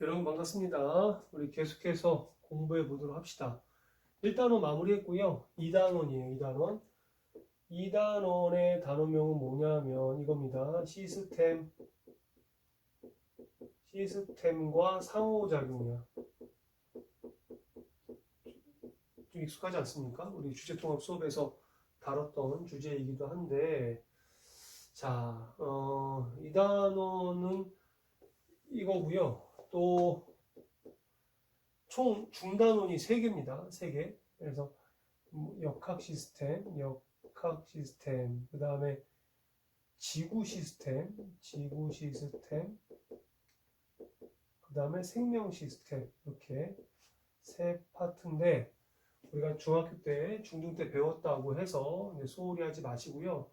여러분 반갑습니다. 우리 계속해서 공부해 보도록 합시다. 1단원 마무리했고요. 2단원이에요. 2단원. 2단원의 단원명은 뭐냐면 이겁니다. 시스템 시스템과 상호작용이야. 좀 익숙하지 않습니까? 우리 주제통합 수업에서 다뤘던 주제이기도 한데 자, 어, 이 단원은 이거고요. 또 총 중단원이 3개입니다. 3개. 그래서 음, 역학 시스템, 역학 시스템, 그 다음에 지구 시스템, 지구 시스템, 그 다음에 생명 시스템 이렇게 세 파트인데 우리가 중학교 때, 중등 때 배웠다고 해서 소홀히 하지 마시고요.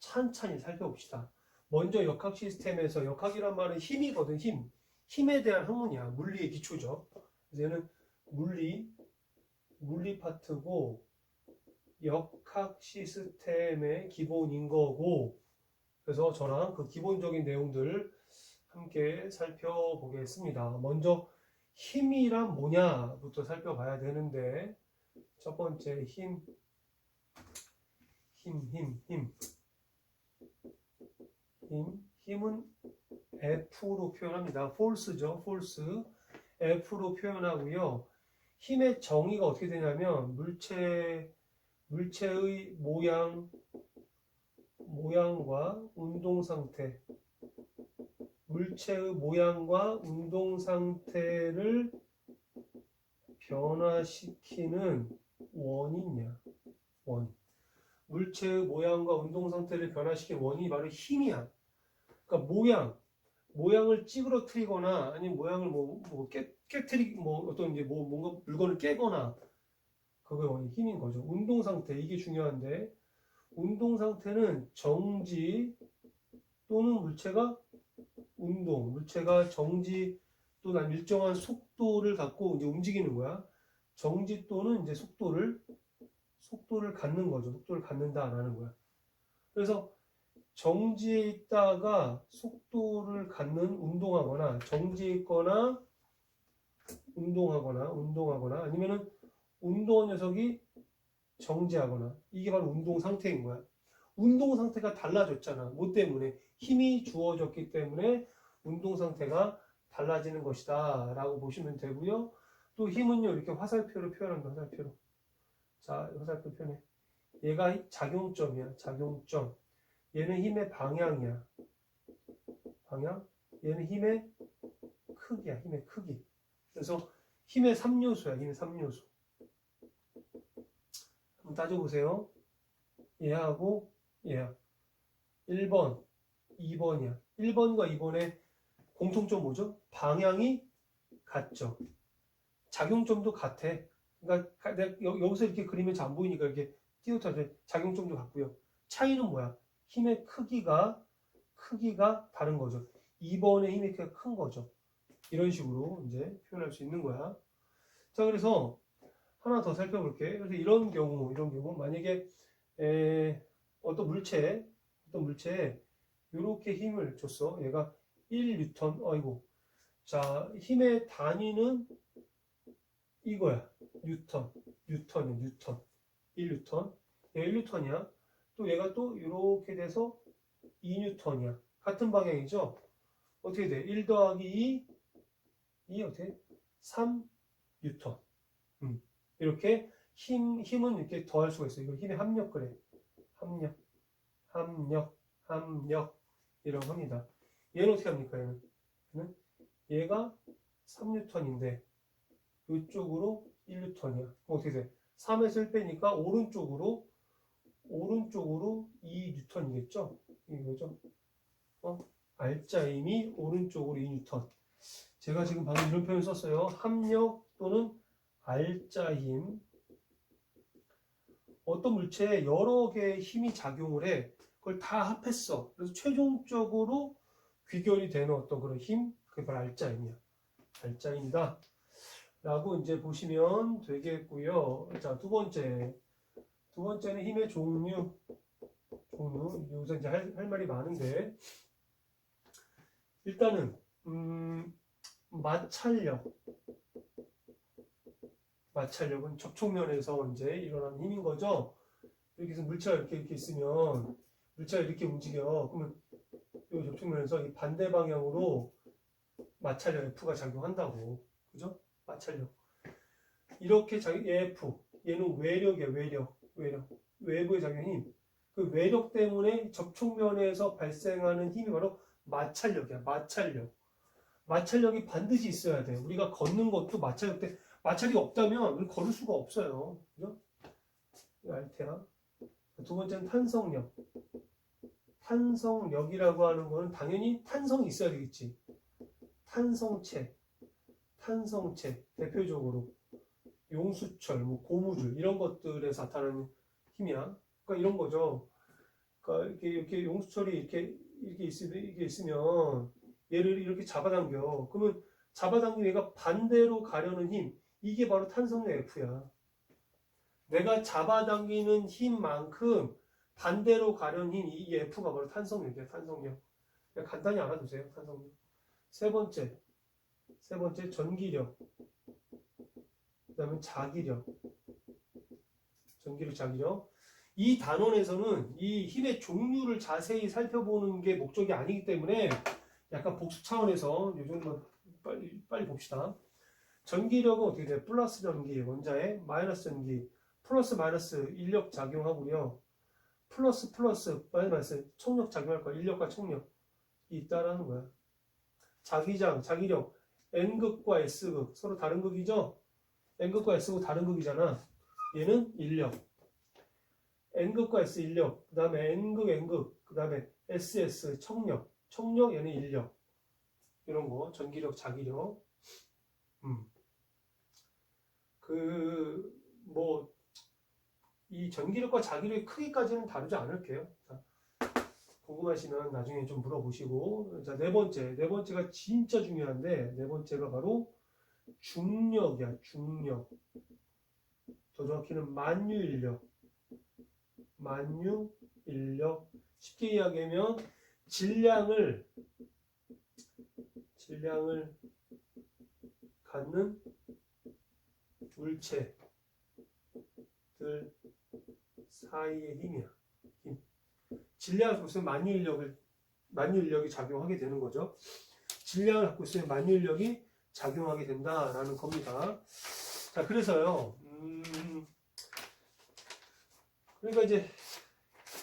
찬찬히 살펴봅시다. 먼저 역학 시스템에서 역학이란 말은 힘이거든, 힘. 힘에 대한 학문이야. 물리의 기초죠. 그래서 얘는 물리, 물리 파트고, 역학 시스템의 기본인 거고, 그래서 저랑 그 기본적인 내용들 함께 살펴보겠습니다. 먼저 힘이란 뭐냐부터 살펴봐야 되는데, 첫 번째 힘, 힘, 힘, 힘. 힘, 힘은 F로 표현합니다. force죠, force. F로 표현하고요. 힘의 정의가 어떻게 되냐면 물체 물체의 모양 모양과 운동 상태 물체의 모양과 운동 상태를 변화시키는 원인이야. 원. 물체의 모양과 운동 상태를 변화시키는 원인이 바로 힘이야. 그러니까 모양, 모양을 찌그러뜨리거나 아니면 모양을 뭐, 뭐 깨, 깨트리 뭐 어떤 이제 뭐 뭔가 물건을 깨거나 그게 힘인 거죠. 운동 상태 이게 중요한데 운동 상태는 정지 또는 물체가 운동, 물체가 정지 또는 일정한 속도를 갖고 이제 움직이는 거야. 정지 또는 이제 속도를 속도를 갖는 거죠. 속도를 갖는다라는 거야. 그래서 정지에 있다가 속도를 갖는 운동하거나 정지에 있거나 운동하거나 운동하거나 아니면은 운동한 녀석이 정지하거나 이게 바로 운동 상태인 거야. 운동 상태가 달라졌잖아. 뭐 때문에 힘이 주어졌기 때문에 운동 상태가 달라지는 것이다 라고 보시면 되고요. 또 힘은요 이렇게 화살표로 표현합니다. 화살표로. 자 화살표 표현해. 얘가 작용점이야. 작용점. 얘는 힘의 방향이야. 방향. 얘는 힘의 크기야. 힘의 크기. 그래서 힘의 3요소야. 힘의 3요소. 한번 따져보세요. 얘하고 얘야. 1번, 2번이야. 1번과 2번의 공통점 뭐죠? 방향이 같죠. 작용점도 같아. 그러니까 여기서 이렇게 그리면 잘 안 보이니까 이렇게 띄우타서 작용점도 같고요. 차이는 뭐야? 힘의 크기가 크기가 다른 거죠. 2번의 힘의 크기가 큰 거죠. 이런 식으로 이제 표현할 수 있는 거야. 자, 그래서 하나 더 살펴볼게. 그래서 이런 경우, 이런 경우 만약에 에, 어떤 물체, 어떤 물체에 이렇게 힘을 줬어. 얘가 1뉴턴. 어이고. 자, 힘의 단위는 이거야. 뉴턴. 뉴턴이야, 뉴턴. 1뉴턴. 얘가 1뉴턴이야. 또 얘가 또 이렇게 돼서 2뉴턴이야. 같은 방향이죠? 어떻게 돼? 1 더하기 2, 2 어떻게? 3뉴턴. 음. 이렇게 힘, 힘은 이렇게 더할 수가 있어요. 이걸 힘의 합력 그래. 합력, 합력, 합력. 이라고 합니다. 얘는 어떻게 합니까? 얘는? 얘는 얘가 3뉴턴인데 이쪽으로 1뉴턴이야. 그럼 어떻게 돼? 3에서 1 빼니까 오른쪽으로 오른쪽으로 2뉴턴이겠죠? 이거죠? 어? 알짜임이 오른쪽으로 2뉴턴. 제가 지금 방금 이런 표현 썼어요. 합력 또는 알짜 힘. 어떤 물체에 여러 개의 힘이 작용을 해. 그걸 다 합했어. 그래서 최종적으로 귀결이 되는 어떤 그런 힘, 그게 바로 알짜 힘이야. 알짜 힘이다. 라고 이제 보시면 되겠고요. 자, 두 번째. 두 번째는 힘의 종류. 종류. 여기서 이제 할, 할 말이 많은데. 일단은, 음, 마찰력. 마찰력은 접촉면에서 이제 일어나는 힘인 거죠. 이렇게 해서 물체가 이렇게 이렇게 있으면 물체가 이렇게 움직여. 그러면 이 접촉면에서 이 반대 방향으로 마찰력 F가 작용한다고. 그죠? 마찰력. 이렇게 작 F. 얘는 외력이야, 외력. 외력. 외부의 작용 힘. 그 외력 때문에 접촉면에서 발생하는 힘이 바로 마찰력이야, 마찰력. 마찰력이 반드시 있어야 돼. 우리가 걷는 것도 마찰력 때, 마찰이 없다면 우리 걸을 수가 없어요. 그죠? 이 알테야. 두 번째는 탄성력. 탄성력이라고 하는 거는 당연히 탄성이 있어야 되겠지. 탄성체, 탄성체, 대표적으로 용수철, 뭐 고무줄 이런 것들에서 나타나는 힘이야. 그러니까 이런 거죠. 그러니까 이렇게, 이렇게 용수철이 이렇게 이렇게 있 으면 이게 있으면 얘를 이렇게 잡아당겨. 그러면 잡아당긴 얘가 반대로 가려는 힘. 이게 바로 탄성력 F야. 내가 잡아당기는 힘만큼 반대로 가려는 힘, 이 F가 바로 탄성력이야, 탄성력. 간단히 알아두세요, 탄성력. 세 번째, 세 번째 전기력. 그 다음에 자기력. 전기력, 자기력. 이 단원에서는 이 힘의 종류를 자세히 살펴보는 게 목적이 아니기 때문에 약간 복수 차원에서 이 정도만 빨리, 빨리 봅시다. 전기력은 어떻게 돼요? 플러스 전기, 원자에 마이너스 전기, 플러스 마이너스 인력 작용하고요. 플러스 플러스 마이너스 총력 작용할 거야. 인력과 총력이 있다라는 거야. 자기장, 자기력, N극과 S극 서로 다른 극이죠? N극과 S극 다른 극이잖아. 얘는 인력. N극과 S 인력, 그 다음에 N극, N극, 그 다음에 SS 청력, 청력 얘는 인력. 이런 거, 전기력, 자기력. 음. 그, 뭐, 이 전기력과 자기력의 크기까지는 다루지 않을게요. 자, 궁금하시면 나중에 좀 물어보시고. 자, 네 번째. 네 번째가 진짜 중요한데, 네 번째가 바로 중력이야, 중력. 더 정확히는 만유인력. 만유, 인력. 쉽게 이야기하면, 질량을, 질량을 갖는 물체들 사이의 힘이야. 힘. 질량을 갖고 있으면 만유인력을 만유인력이 작용하게 되는 거죠. 질량을 갖고 있으면 만유인력이 작용하게 된다라는 겁니다. 자, 그래서요. 음, 그러니까 이제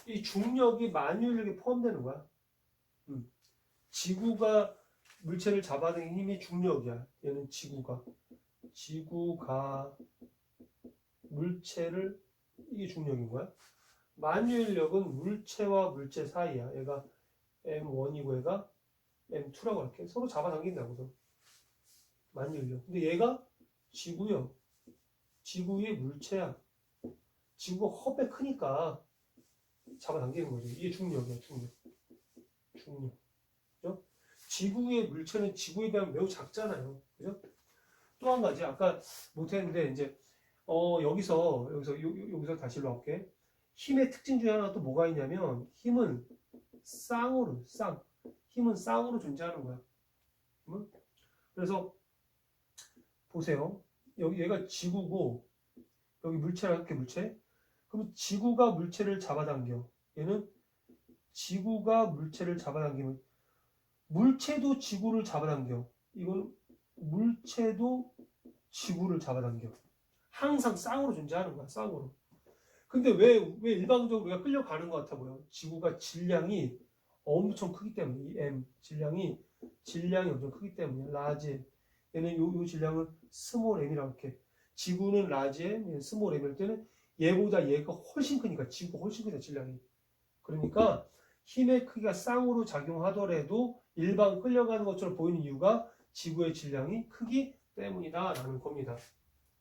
이 중력이 만유인력에 포함되는 거야. 음. 지구가 물체를 잡아당긴 힘이 중력이야. 얘는 지구가 지구가 물체를 이게 중력인 거야. 만유인력은 물체와 물체 사이야. 얘가 M1이고 얘가 M2라고 할게. 서로 잡아당긴다고서. 만유인력. 근데 얘가 지구요. 지구의 물체야. 지구가 허배 크니까 잡아당기는 거죠. 이게 중력이야, 중력. 중력. 그죠? 지구의 물체는 지구에 비하면 매우 작잖아요. 그죠? 또 한 가지, 아까 못했는데, 이제, 어, 여기서, 여기서, 요, 요- 여기서 다시 넣을게. 힘의 특징 중에 하나 또 뭐가 있냐면, 힘은 쌍으로, 쌍. 힘은 쌍으로 존재하는 거야. 그래서, 보세요. 여기 얘가 지구고, 여기 물체라 이렇게 물체. 그럼 지구가 물체를 잡아당겨. 얘는 지구가 물체를 잡아당기면, 물체도 지구를 잡아당겨. 이건 물체도 지구를 잡아당겨. 항상 쌍으로 존재하는 거야, 쌍으로. 근데 왜, 왜 일반적으로 우리가 끌려가는 것 같아 보여? 지구가 질량이 엄청 크기 때문에, 이 M, 질량이, 질량이 엄청 크기 때문에, 라지. 얘는 요, 요 질량을 스몰 m이라고 이렇게. 지구는 라지 얘는 스몰 m일 때는 얘보다 얘가 훨씬 크니까, 지구가 훨씬 크다, 질량이. 그러니까 힘의 크기가 쌍으로 작용하더라도 일반 끌려가는 것처럼 보이는 이유가 지구의 질량이 크기 때문이다 라는 겁니다.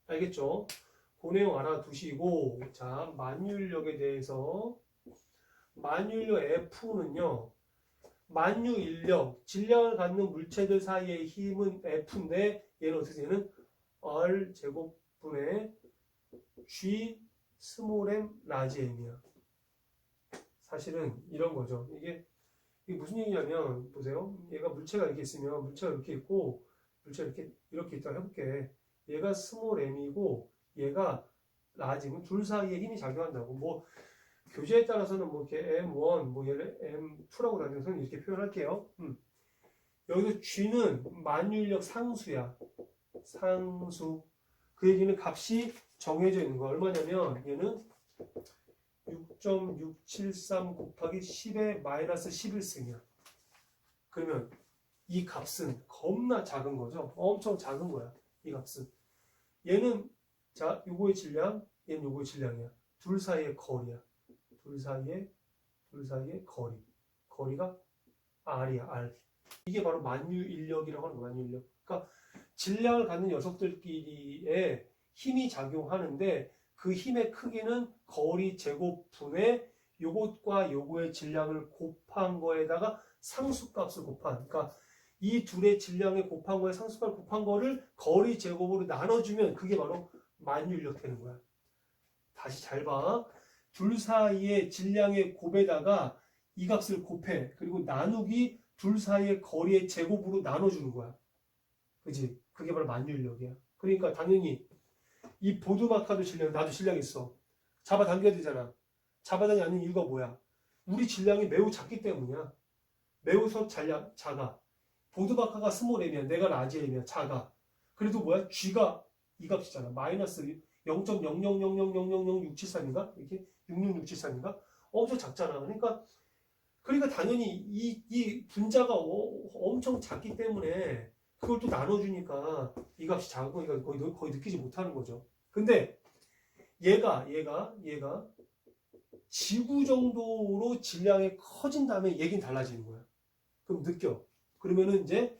알겠죠? 그 내용 알아두시고 자 만유인력에 대해서 만유인력 F는요 만유인력 질량을 갖는 물체들 사이의 힘은 F인데 얘는 어떻게 되는 R 제곱분의 G 스몰 m 라지 m이야. 사실은 이런 거죠. 이게 이게 무슨 얘기냐면 보세요. 얘가 물체가 이렇게 있으면 물체가 이렇게 있고 물체 이렇게 이렇게 있다고 해볼게. 얘가 스몰 m이고 얘가 라지면 둘 사이에 힘이 작용한다고. 뭐 교재에 따라서는 뭐 이렇게 m1, 뭐 얘를 m2라고 다녀서는 이렇게 표현할게요. 음. 여기서 g는 만유인력 상수야. 상수. 그 얘기는 값이 정해져 있는 거 얼마냐면 얘는 6.673 곱하기 10의 마이너스 11승이야. 그러면 이 값은 겁나 작은 거죠. 엄청 작은 거야. 이 값은. 얘는 자 요거의 질량, 얘는 요거의 질량이야. 둘 사이의 거리야. 둘 사이의 둘 사이의 거리. 거리가 R이야. R. 이게 바로 만유 인력이라고 하는 거야. 만유 인력. 그러니까 질량을 갖는 녀석들끼리의 힘이 작용하는데 그 힘의 크기는 거리 제곱분의 요것과 요거의 질량을 곱한 거에다가 상수값을 곱한 그러니까 이 둘의 질량을 곱한 거에 상수값을 곱한 거를 거리 제곱으로 나눠주면 그게 바로 만유인력 되는 거야. 다시 잘 봐. 둘 사이의 질량의 곱에다가 이 값을 곱해. 그리고 나누기 둘 사이의 거리의 제곱으로 나눠주는 거야. 그지? 그게 바로 만유인력이야. 그러니까 당연히 이 보드마카도 질량, 나도 질량 있어. 잡아당겨야 되잖아. 잡아당기 않는 이유가 뭐야? 우리 질량이 매우 작기 때문이야. 매우 서 잔량, 작아. 보드마카가 스몰 m이야. 내가 라지 m이야. 작아. 그래도 뭐야? G가 이 값이잖아. 마이너스 0.000000673인가? 이렇게 66673인가? 엄청 작잖아. 그러니까 그러니까 당연히 이, 이 분자가 어- 엄청 작기 때문에 그걸 또 나눠주니까 이 값이 작은 거니까 거의, 느- 거의 느끼지 못하는 거죠. 근데 얘가 얘가 얘가 지구 정도로 질량이 커진 다음에 얘긴 달라지는 거야. 그럼 느껴. 그러면은 이제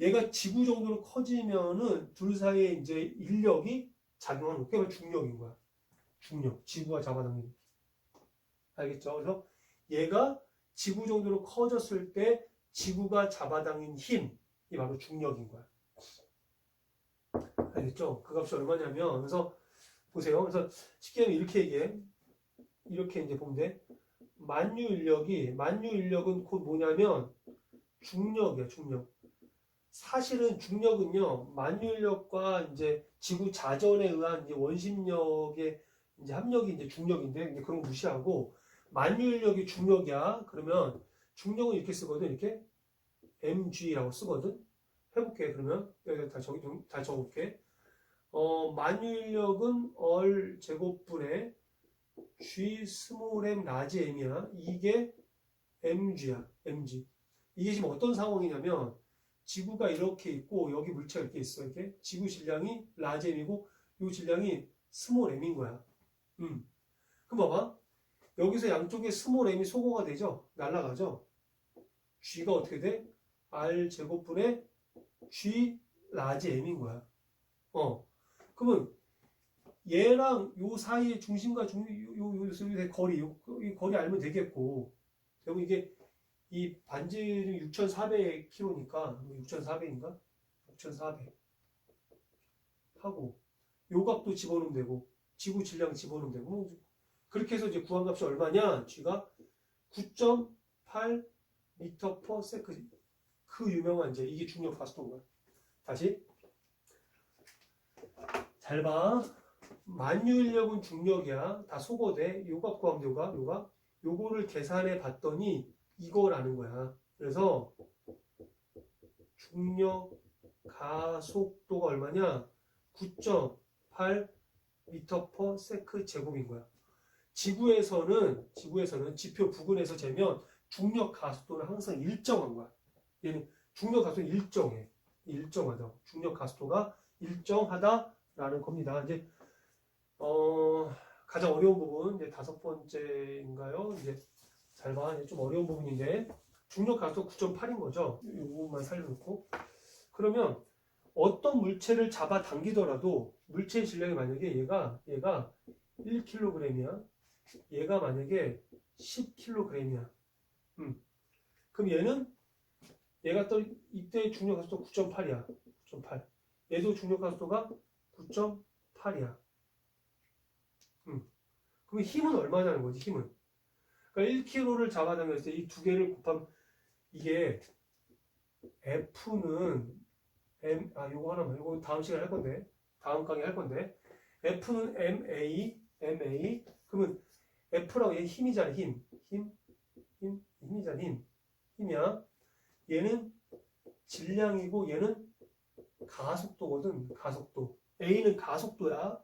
얘가 지구 정도로 커지면은 둘 사이에 이제 인력이 작용하는 거. 그게 중력인 거야. 중력. 지구가 잡아당기는. 알겠죠? 그래서 얘가 지구 정도로 커졌을 때 지구가 잡아당긴 힘이 바로 중력인 거야. 알겠죠? 그 값이 얼마냐면 그래서 보세요. 그래서 쉽게 하면 이렇게 얘기해. 이렇게 이제 보면 돼. 만유 인력이 만유 인력은 곧 뭐냐면 중력이야, 중력. 사실은 중력은요, 만유 인력과 이제 지구 자전에 의한 이제 원심력의 이제 합력이 이제 중력인데 이제 그런 거 무시하고 만유 인력이 중력이야. 그러면 중력은 이렇게 쓰거든, 이렇게 mg라고 쓰거든. 해볼게. 그러면 여기 다 적, 다 적을게. 어, 만유 인력은 얼 제곱분의 g 스몰 m 라지 m이야. 이게 mg야. mg. 이게 지금 어떤 상황이냐면 지구가 이렇게 있고 여기 물체가 이렇게 있어. 이렇게 지구 질량이 라지 m이고 이 질량이 스몰 m인 거야. 음. 그럼 봐봐. 여기서 양쪽에 스몰 m이 소거가 되죠. 날아가죠. g가 어떻게 돼? r 제곱분의 g 라지 m인 거야. 어. 그러면 얘랑 요 사이의 중심과 중, 요, 요, 요, 요 거리, 요, 이 거리 알면 되겠고. 그리고 이게 이 반지는 6,400km니까 6,400인가? 6,400 하고 요 값도 집어넣으면 되고 지구 질량 집어넣으면 되고 뭐 그렇게 해서 이제 구한 값이 얼마냐? G가 9.8 미터 퍼 세크 그 유명한 이제 이게 중력 가속도인 거야. 다시 잘 봐. 만유인력은 중력이야. 다 소거돼. 요가 구하면 돼, 요가, 요가. 요거를 계산해 봤더니 이거라는 거야. 그래서 중력 가속도가 얼마냐? 9.8 미터 퍼 세크 제곱인 거야. 지구에서는 지구에서는 지표 부근에서 재면 중력 가속도는 항상 일정한 거야. 얘는 중력 가속도 일정해. 일정하다. 중력 가속도가 일정하다라는 겁니다. 이제 어, 가장 어려운 부분 이제 다섯 번째인가요? 이제 잘 봐. 이제 좀 어려운 부분인데 중력 가속도 9.8인 거죠. 이거만 살려놓고 그러면 어떤 물체를 잡아 당기더라도 물체의 질량이 만약에 얘가 얘가 1kg이야. 얘가 만약에 10kg이야. 음. 그럼 얘는 얘가 또 이때 중력 가속도 9.8이야. 9.8. 얘도 중력 가속도가 9.8이야. 음. 그럼 힘은 얼마냐는 거지, 힘은. 그러니까 1kg를 잡아당겼을 때 이 두 개를 곱하면 이게 F는 M 아 요거 하나만 요거 다음 시간에 할 건데. 다음 강의 할 건데. F는 MA MA 그러면 F라고 얘 힘이잖아 힘. 힘, 힘, 힘이잖아 힘. 힘이야. 얘는 질량이고 얘는 가속도거든 가속도. A는 가속도야.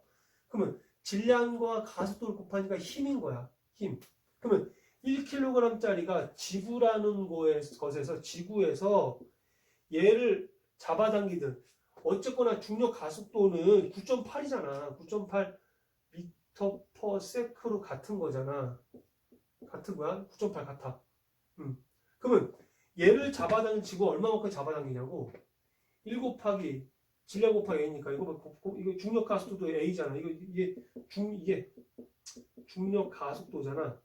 그러면 질량과 가속도를 곱하니까 힘인 거야 힘. 그러면 1kg짜리가 지구라는 거에- 것에서 지구에서 얘를 잡아당기든 어쨌거나 중력 가속도는 9.8이잖아. 9.8 미터 퍼 세크로 같은 거잖아. 같은 거야? 9.8 같아. 음. 그러면 얘를 잡아당긴 지구 얼마만큼 잡아당기냐고? 1 곱하기 질량 곱하기 A니까 이거 봐, 곱- 곱- 이거 중력 가속도도 A잖아. 이거 이게 중 이게 중력 가속도잖아.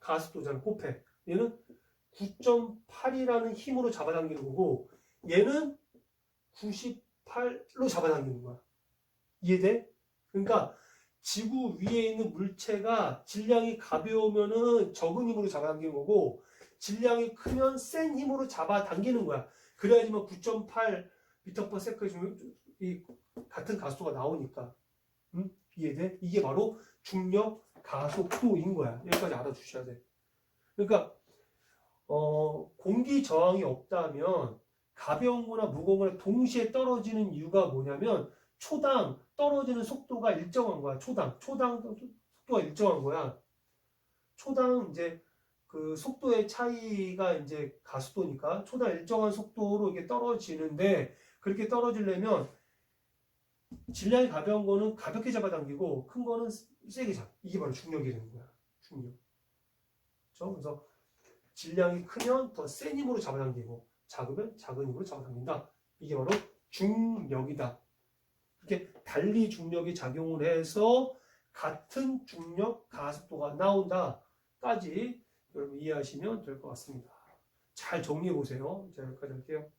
가속도잖아. 곱해. 얘는 9.8이라는 힘으로 잡아당기는 거고 얘는 98로 잡아당기는 거야 이해돼? 그러니까 지구 위에 있는 물체가 질량이 가벼우면은 적은 힘으로 잡아당기는 거고 질량이 크면 센 힘으로 잡아당기는 거야 그래야지만 9.8 미터 퍼 세컨드 이 같은 가속도가 나오니까 응? 이해돼? 이게 바로 중력 가속도인 거야 여기까지 알아주셔야 돼 그러니까 어, 공기 저항이 없다면 가벼운 거나 무거운 거나 동시에 떨어지는 이유가 뭐냐면 초당 떨어지는 속도가 일정한 거야 초당 초당 속도가 일정한 거야 초당 이제 그 속도의 차이가 이제 가속도니까 초당 일정한 속도로 이게 떨어지는데 그렇게 떨어지려면 질량이 가벼운 거는 가볍게 잡아당기고 큰 거는 세게 잡. 이게 바로 중력이 되는 거야. 중력. 그렇죠? 그래서 질량이 크면 더 센 힘으로 잡아당기고 작으면 작은 힘으로 잡아당긴다. 이게 바로 중력이다. 이렇게 달리 중력이 작용을 해서 같은 중력 가속도가 나온다까지 여러분 이해하시면 될 것 같습니다. 잘 정리해 보세요. 자 여기까지 할게요.